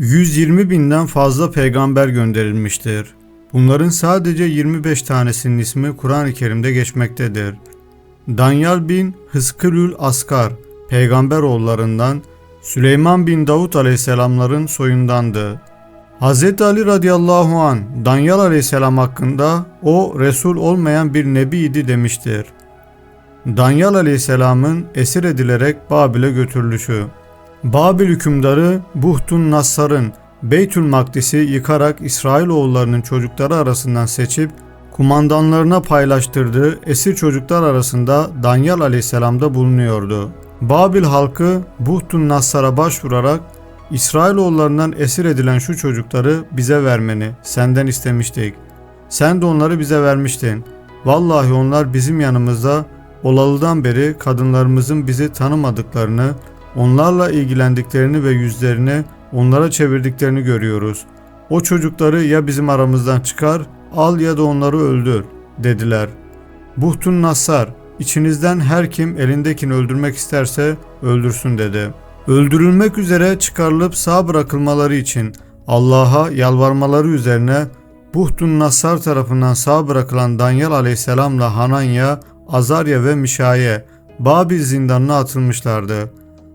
120 binden fazla peygamber gönderilmiştir. Bunların sadece 25 tanesinin ismi Kur'an-ı Kerim'de geçmektedir. Danyal bin Hıskılül Askar, peygamber oğullarından Süleyman bin Davut aleyhisselamların soyundandı. Hz. Ali radıyallahu an Danyal aleyhisselam hakkında o Resul olmayan bir nebiydi demiştir. Danyal aleyhisselamın esir edilerek Babil'e götürülüşü. Babil hükümdarı Buhtun Nassar'ın Beytül Makdis'i yıkarak İsrailoğullarının çocukları arasından seçip kumandanlarına paylaştırdığı esir çocuklar arasında Danyal aleyhisselam da bulunuyordu. Babil halkı Buhtun Nassar'a başvurarak İsrailoğullarından esir edilen şu çocukları bize vermeni senden istemiştik. Sen de onları bize vermiştin. Vallahi onlar bizim yanımızda olalıdan beri kadınlarımızın bizi tanımadıklarını, onlarla ilgilendiklerini ve yüzlerini onlara çevirdiklerini görüyoruz. O çocukları ya bizim aramızdan çıkar, al ya da onları öldür, dediler. Buhtun Nassar, içinizden her kim elindekini öldürmek isterse öldürsün dedi. Öldürülmek üzere çıkarılıp sağ bırakılmaları için Allah'a yalvarmaları üzerine Buhtun Nassar tarafından sağ bırakılan Danyal aleyhisselamla Hananya, Azarya ve Mişaye Babil zindanına atılmışlardı.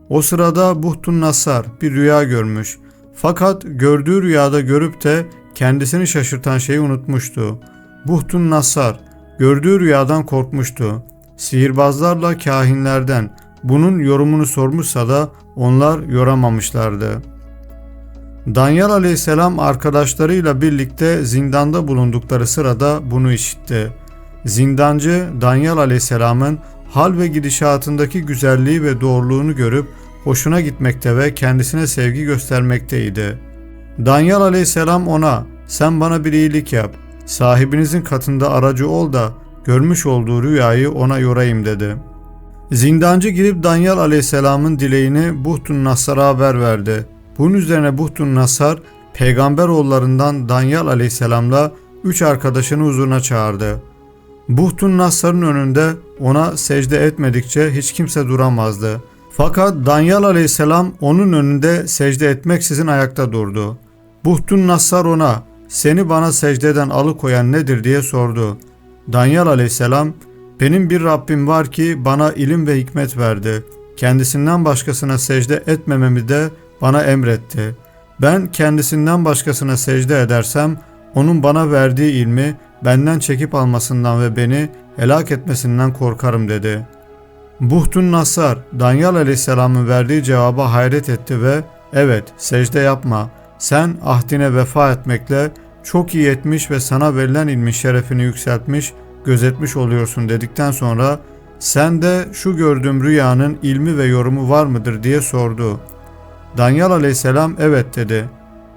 O sırada Buhtun Nassar bir rüya görmüş. Fakat gördüğü rüyada görüp de kendisini şaşırtan şeyi unutmuştu. Buhtun Nassar gördüğü rüyadan korkmuştu. Sihirbazlarla kahinlerden bunun yorumunu sormuşsa da onlar yoramamışlardı. Danyal aleyhisselam arkadaşlarıyla birlikte zindanda bulundukları sırada bunu işitti. Zindancı Danyal aleyhisselamın hal ve gidişatındaki güzelliği ve doğruluğunu görüp hoşuna gitmekte ve kendisine sevgi göstermekteydi. Danyal aleyhisselam ona sen bana bir iyilik yap, sahibinizin katında aracı ol da görmüş olduğu rüyayı ona yorayım dedi. Zindancı gidip Danyal aleyhisselamın dileğini Buhtun Nasar'a haber verdi. Bunun üzerine Buhtun Nasar peygamber oğullarından Danyal aleyhisselamla üç arkadaşını huzuruna çağırdı. Buhtun Nasar'ın önünde ona secde etmedikçe hiç kimse duramazdı. Fakat Danyal aleyhisselam onun önünde secde etmeksizin ayakta durdu. Buhtun Nassar ona seni bana secdeden alıkoyan nedir diye sordu. Danyal aleyhisselam benim bir Rabbim var ki bana ilim ve hikmet verdi. Kendisinden başkasına secde etmememi de bana emretti. Ben kendisinden başkasına secde edersem onun bana verdiği ilmi benden çekip almasından ve beni helak etmesinden korkarım dedi. Buhtun Nasar, Danyal Aleyhisselam'ın verdiği cevaba hayret etti ve evet secde yapma, sen ahdine vefa etmekle çok iyi etmiş ve sana verilen ilmin şerefini yükseltmiş, gözetmiş oluyorsun dedikten sonra sen de şu gördüğüm rüyanın ilmi ve yorumu var mıdır diye sordu. Danyal aleyhisselam evet dedi.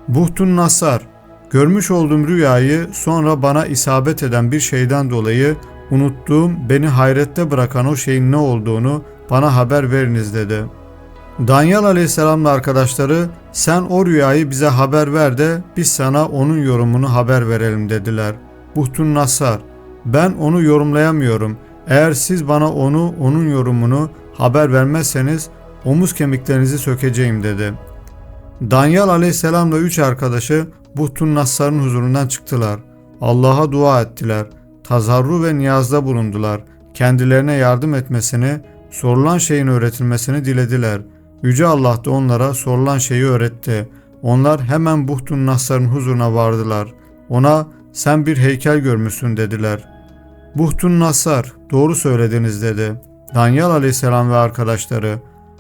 Buhtun Nasar, görmüş olduğum rüyayı sonra bana isabet eden bir şeyden dolayı unuttuğum beni hayrette bırakan o şeyin ne olduğunu bana haber veriniz dedi. Danyal aleyhisselamla arkadaşları sen o rüyayı bize haber ver de biz sana onun yorumunu haber verelim dediler. Buhtun Nasar, ben onu yorumlayamıyorum. Eğer siz bana onu, onun yorumunu haber vermezseniz omuz kemiklerinizi sökeceğim dedi. Danyal aleyhisselamla üç arkadaşı Buhtun Nassar'ın huzurundan çıktılar. Allah'a dua ettiler. Tazarru ve niyazda bulundular. Kendilerine yardım etmesini, sorulan şeyin öğretilmesini dilediler. Yüce Allah da onlara sorulan şeyi öğretti. Onlar hemen Buhtun Nassar'ın huzuruna vardılar. Ona sen bir heykel görmüşsün dediler. Buhtun Nassar doğru söylediniz dedi. Danyal aleyhisselam ve arkadaşları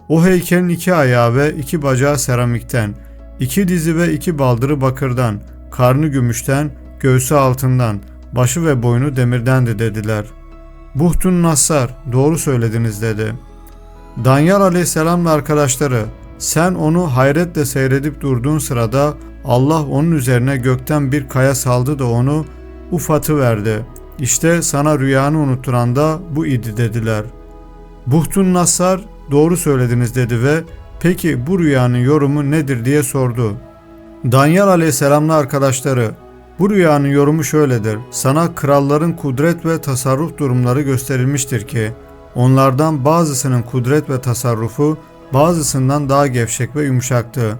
o heykelin iki ayağı ve iki bacağı seramikten, iki dizi ve iki baldırı bakırdan, karnı gümüşten, göğsü altından, başı ve boynu demirdendi dediler. Buhtun Nassar doğru söylediniz dedi. Danyal aleyhisselamla arkadaşları sen onu hayretle seyredip durduğun sırada Allah onun üzerine gökten bir kaya saldı da onu ufatı verdi. İşte sana rüyanı unutturan da bu idi dediler. Buhtun Nassar doğru söylediniz dedi ve peki bu rüyanın yorumu nedir diye sordu. Danyal aleyhisselamla arkadaşları bu rüyanın yorumu şöyledir. Sana kralların kudret ve tasarruf durumları gösterilmiştir ki onlardan bazısının kudret ve tasarrufu bazısından daha gevşek ve yumuşaktı.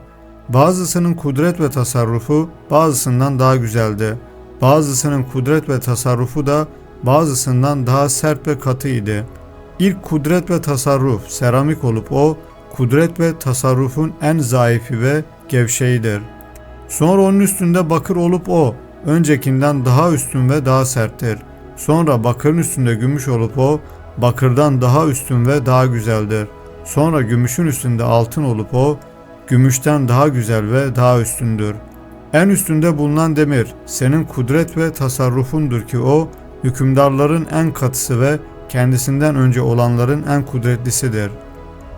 Bazısının kudret ve tasarrufu bazısından daha güzeldi. Bazısının kudret ve tasarrufu da bazısından daha sert ve katıydı. İlk kudret ve tasarruf seramik olup o, kudret ve tasarrufun en zayıfi ve gevşeğidir. Sonra onun üstünde bakır olup o, öncekinden daha üstün ve daha serttir. Sonra bakırın üstünde gümüş olup o, bakırdan daha üstün ve daha güzeldir. Sonra gümüşün üstünde altın olup o, gümüşten daha güzel ve daha üstündür. En üstünde bulunan demir, senin kudret ve tasarrufundur ki o, hükümdarların en katısı ve kendisinden önce olanların en kudretlisidir.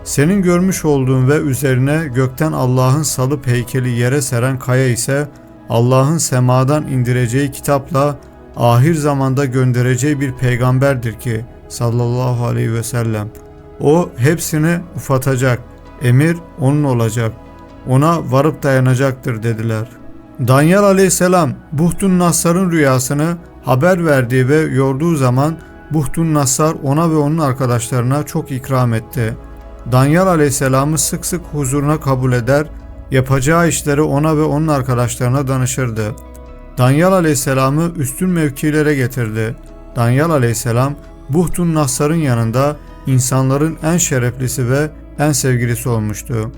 Senin görmüş olduğun ve üzerine gökten Allah'ın salıp heykeli yere seren kaya ise Allah'ın semadan indireceği kitapla ahir zamanda göndereceği bir peygamberdir ki sallallahu aleyhi ve sellem. O hepsini ufatacak, emir onun olacak, ona varıp dayanacaktır dediler. Danyal aleyhisselam Buhtun Nassar'ın rüyasını haber verdiği ve yorduğu zaman Buhtun Nassar ona ve onun arkadaşlarına çok ikram etti. Danyal aleyhisselamı sık sık huzuruna kabul eder, yapacağı işleri ona ve onun arkadaşlarına danışırdı. Danyal aleyhisselamı üstün mevkilere getirdi. Danyal aleyhisselam Buhtun Nassar'ın yanında insanların en şereflisi ve en sevgilisi olmuştu.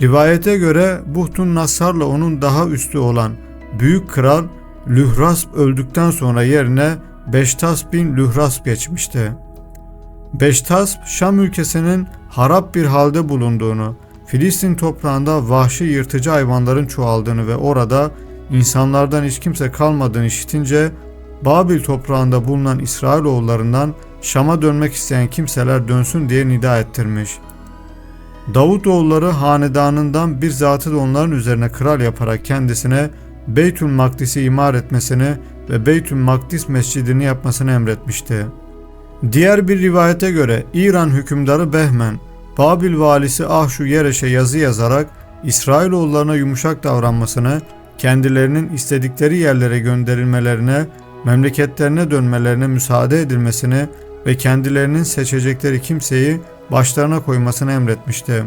Rivayete göre Buhtun Nassar'la onun daha üstü olan büyük kral Lührasp öldükten sonra yerine Beştas bin Lührasp geçmişti. Beştasp Şam ülkesinin harap bir halde bulunduğunu, Filistin toprağında vahşi yırtıcı hayvanların çoğaldığını ve orada insanlardan hiç kimse kalmadığını işitince Babil toprağında bulunan İsrailoğullarından Şam'a dönmek isteyen kimseler dönsün diye nida ettirmiş. Davutoğulları hanedanından bir zatı da onların üzerine kral yaparak kendisine Beytül Makdis'i imar etmesini ve Beytül Makdis mescidini yapmasını emretmişti. Diğer bir rivayete göre İran hükümdarı Behmen, Babil valisi Ahşu Yereş'e yazı yazarak İsrailoğullarına yumuşak davranmasını, kendilerinin istedikleri yerlere gönderilmelerine, memleketlerine dönmelerine müsaade edilmesini ve kendilerinin seçecekleri kimseyi başlarına koymasını emretmişti.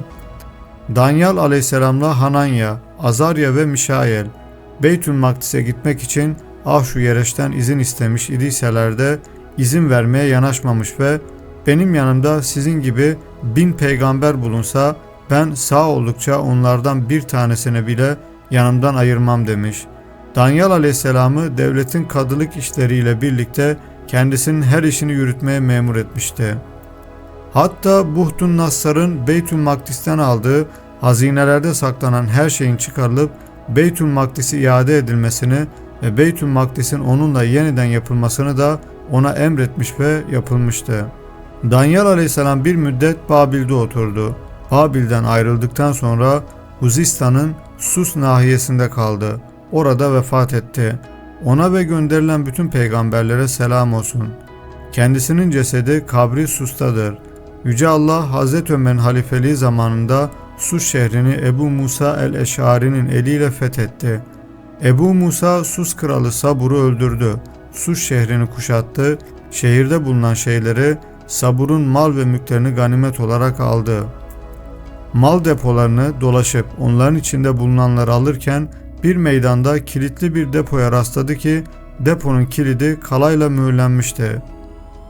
Danyal aleyhisselamla Hananya, Azarya ve Mişael, Beytül Makdis'e gitmek için Ahşu Yereş'ten izin istemiş idiyseler de izin vermeye yanaşmamış ve benim yanımda sizin gibi bin peygamber bulunsa ben sağ oldukça onlardan bir tanesini bile yanımdan ayırmam demiş. Danyal aleyhisselamı devletin kadılık işleriyle birlikte kendisinin her işini yürütmeye memur etmişti. Hatta Buhtun Nassar'ın Beytül Makdis'ten aldığı hazinelerde saklanan her şeyin çıkarılıp Beytül Makdis'i iade edilmesini ve Beytül Makdis'in onunla yeniden yapılmasını da ona emretmiş ve yapılmıştı. Danyal aleyhisselam bir müddet Babil'de oturdu. Babil'den ayrıldıktan sonra Huzistan'ın Sus nahiyesinde kaldı. Orada vefat etti. Ona ve gönderilen bütün peygamberlere selam olsun. Kendisinin cesedi kabri Sus'tadır. Yüce Allah Hazreti Ömer'in halifeliği zamanında Sus şehrini Ebu Musa el-Eşari'nin eliyle fethetti. Ebu Musa Sus kralı Sabur'u öldürdü. Sus şehrini kuşattı. Şehirde bulunan şeyleri Sabur'un mal ve mülklerini ganimet olarak aldı. Mal depolarını dolaşıp onların içinde bulunanları alırken bir meydanda kilitli bir depoya rastladı ki deponun kilidi kalayla mühürlenmişti.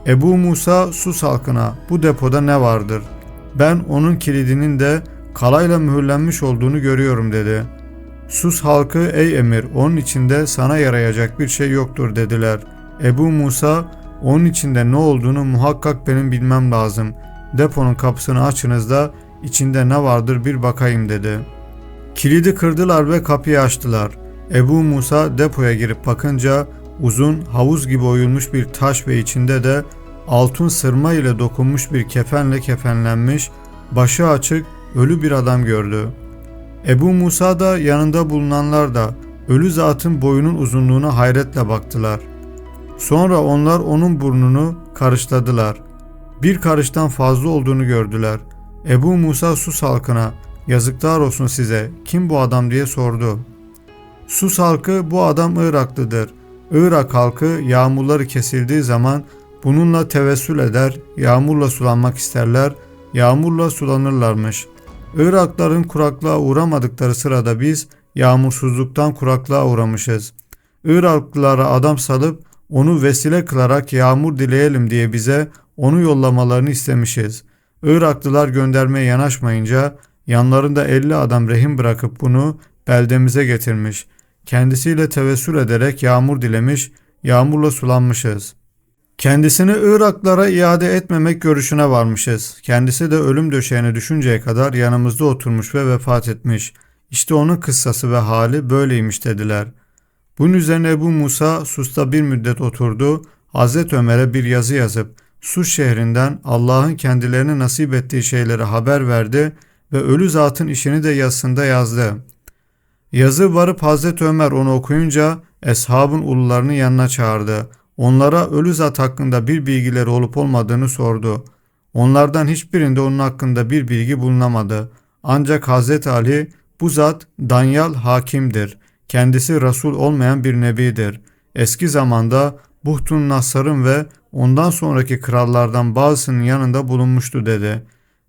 Ebu Musa Sus halkına bu depoda ne vardır? Ben onun kilidinin de kalayla mühürlenmiş olduğunu görüyorum dedi. Sus halkı ey emir onun içinde sana yarayacak bir şey yoktur dediler. Ebu Musa onun içinde ne olduğunu muhakkak benim bilmem lazım. Deponun kapısını açınız da içinde ne vardır bir bakayım dedi. Kilidi kırdılar ve kapıyı açtılar. Ebu Musa depoya girip bakınca uzun havuz gibi oyulmuş bir taş ve içinde de altın sırma ile dokunmuş bir kefenle kefenlenmiş, başı açık ölü bir adam gördü. Ebu Musa da yanında bulunanlar da ölü zatın boyunun uzunluğuna hayretle baktılar. Sonra onlar onun burnunu karışladılar. Bir karıştan fazla olduğunu gördüler. Ebu Musa Sus halkına yazıklar olsun size kim bu adam diye sordu. Sus halkı bu adam Iraklıdır. Irak halkı yağmurları kesildiği zaman bununla tevessül eder, yağmurla sulanmak isterler, yağmurla sulanırlarmış. Irakların kuraklığa uğramadıkları sırada biz yağmursuzluktan kuraklığa uğramışız. Iraklılara adam salıp onu vesile kılarak yağmur dileyelim diye bize onu yollamalarını istemişiz. Iraklılar göndermeye yanaşmayınca yanlarında 50 adam rehin bırakıp bunu beldemize getirmiş. Kendisiyle tevessül ederek yağmur dilemiş, yağmurla sulanmışız. Kendisini Iraklara iade etmemek görüşüne varmışız. Kendisi de ölüm döşeğine düşünceye kadar yanımızda oturmuş ve vefat etmiş. İşte onun kıssası ve hali böyleymiş dediler. Bunun üzerine Ebu Musa Sus'ta bir müddet oturdu. Hazreti Ömer'e bir yazı yazıp Sus şehrinden Allah'ın kendilerine nasip ettiği şeyleri haber verdi ve ölü zatın işini de yazısında yazdı. Yazı varıp Hazreti Ömer onu okuyunca eshabın ulularını yanına çağırdı. Onlara ölü zat hakkında bir bilgileri olup olmadığını sordu. Onlardan hiçbirinde onun hakkında bir bilgi bulunamadı. Ancak Hazreti Ali bu zat Danyal hakimdir. Kendisi Resul olmayan bir nebidir. Eski zamanda Buhtun Nasar'ın ve ondan sonraki krallardan bazısının yanında bulunmuştu dedi.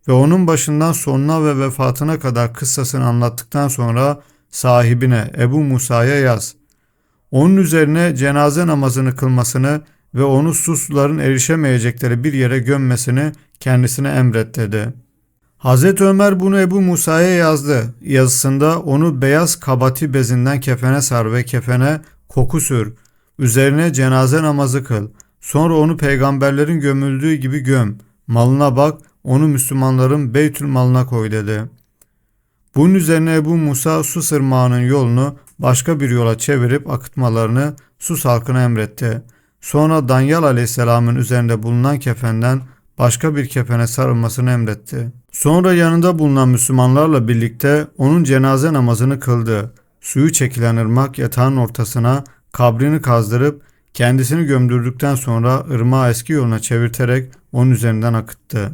Ve onun başından sonuna ve vefatına kadar kıssasını anlattıktan sonra sahibine Ebu Musa'ya yaz. Onun üzerine cenaze namazını kılmasını ve onu susların erişemeyecekleri bir yere gömmesini kendisine emret dedi. Hazreti Ömer bunu Ebu Musa'ya yazdı. Yazısında onu beyaz kabati bezinden kefene sar ve kefene koku sür. Üzerine cenaze namazı kıl. Sonra onu peygamberlerin gömüldüğü gibi göm. Malına bak, onu Müslümanların Beytül malına koy dedi. Bunun üzerine Ebu Musa su sırmağının yolunu başka bir yola çevirip akıtmalarını Sus halkına emretti. Sonra Danyal aleyhisselamın üzerinde bulunan kefenden başka bir kefene sarılmasını emretti. Sonra yanında bulunan Müslümanlarla birlikte onun cenaze namazını kıldı. Suyu çekilen ırmak yatağın ortasına kabrini kazdırıp kendisini gömdürdükten sonra ırmağı eski yoluna çevirterek onun üzerinden akıttı.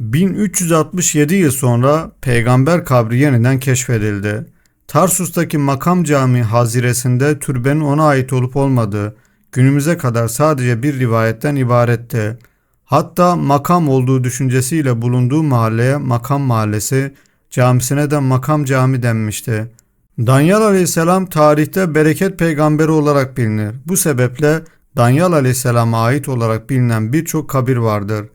1367 yıl sonra peygamber kabri yeniden keşfedildi. Tarsus'taki makam cami haziresinde türbenin ona ait olup olmadığı günümüze kadar sadece bir rivayetten ibaretti. Hatta makam olduğu düşüncesiyle bulunduğu mahalleye makam mahallesi, camisine de makam cami denmişti. Danyal aleyhisselam tarihte bereket peygamberi olarak bilinir. Bu sebeple Danyal aleyhisselama ait olarak bilinen birçok kabir vardır.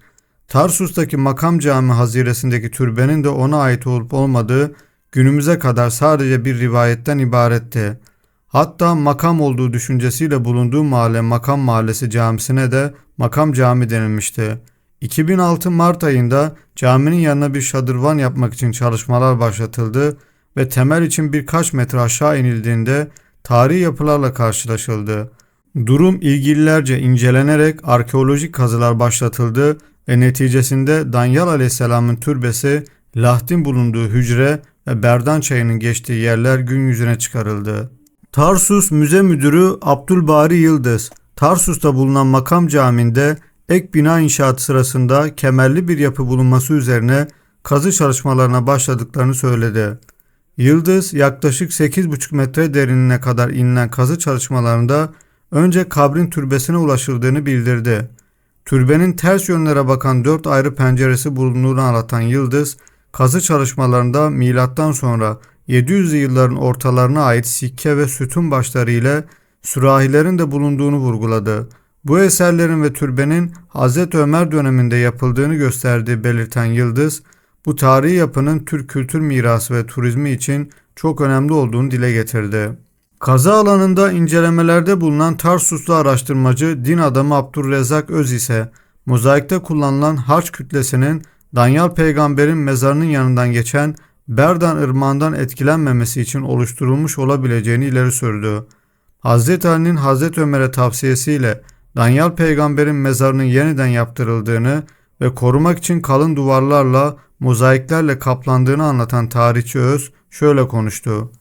Tarsus'taki makam cami haziresindeki türbenin de ona ait olup olmadığı günümüze kadar sadece bir rivayetten ibaretti. Hatta makam olduğu düşüncesiyle bulunduğu mahalle Makam Mahallesi camisine de Makam Cami denilmişti. 2006 Mart ayında caminin yanına bir şadırvan yapmak için çalışmalar başlatıldı ve temel için birkaç metre aşağı inildiğinde tarihi yapılarla karşılaşıldı. Durum ilgililerce incelenerek arkeolojik kazılar başlatıldı ve neticesinde Danyal Aleyhisselam'ın türbesi, Lahdin bulunduğu hücre ve Berdan çayının geçtiği yerler gün yüzüne çıkarıldı. Tarsus Müze Müdürü Abdülbari Yıldız, Tarsus'ta bulunan makam caminde ek bina inşaatı sırasında kemerli bir yapı bulunması üzerine kazı çalışmalarına başladıklarını söyledi. Yıldız yaklaşık 8,5 metre derinliğine kadar inilen kazı çalışmalarında önce kabrin türbesine ulaşıldığını bildirdi. Türbenin ters yönlere bakan dört ayrı penceresi bulunduğunu anlatan Yıldız, kazı çalışmalarında milattan sonra 700'lü yılların ortalarına ait sikke ve sütun başları ile sürahilerin de bulunduğunu vurguladı. Bu eserlerin ve türbenin Hz. Ömer döneminde yapıldığını gösterdiği belirten Yıldız, bu tarihi yapının Türk kültür mirası ve turizmi için çok önemli olduğunu dile getirdi. Kaza alanında incelemelerde bulunan Tarsuslu araştırmacı din adamı Abdurrezzak Öz ise mozaikte kullanılan harç kütlesinin Danyal peygamberin mezarının yanından geçen Berdan ırmağından etkilenmemesi için oluşturulmuş olabileceğini ileri sürdü. Hz. Ali'nin Hz. Ömer'e tavsiyesiyle Danyal peygamberin mezarının yeniden yaptırıldığını ve korumak için kalın duvarlarla, mozaiklerle kaplandığını anlatan tarihçi Öz şöyle konuştu.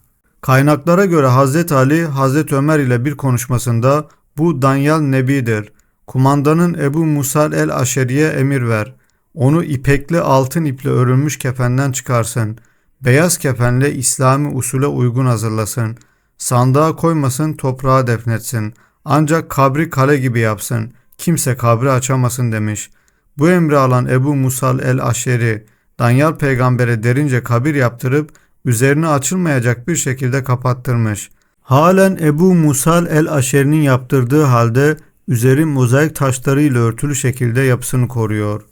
Kaynaklara göre Hz. Ali, Hz. Ömer ile bir konuşmasında bu Danyal Nebi'dir. Kumandanın Ebu Musal el-Aşeri'ye emir ver. Onu ipekli altın iple örülmüş kefenden çıkarsın. Beyaz kefenle İslami usule uygun hazırlasın. Sandığa koymasın toprağa defnetsin. Ancak kabri kale gibi yapsın. Kimse kabri açamasın demiş. Bu emri alan Ebu Musal el-Aşeri, Danyal peygambere derince kabir yaptırıp üzerine açılmayacak bir şekilde kapattırmış. Halen Ebu Musal el-Aşeri'nin yaptırdığı halde üzeri mozaik taşlarıyla örtülü şekilde yapısını koruyor.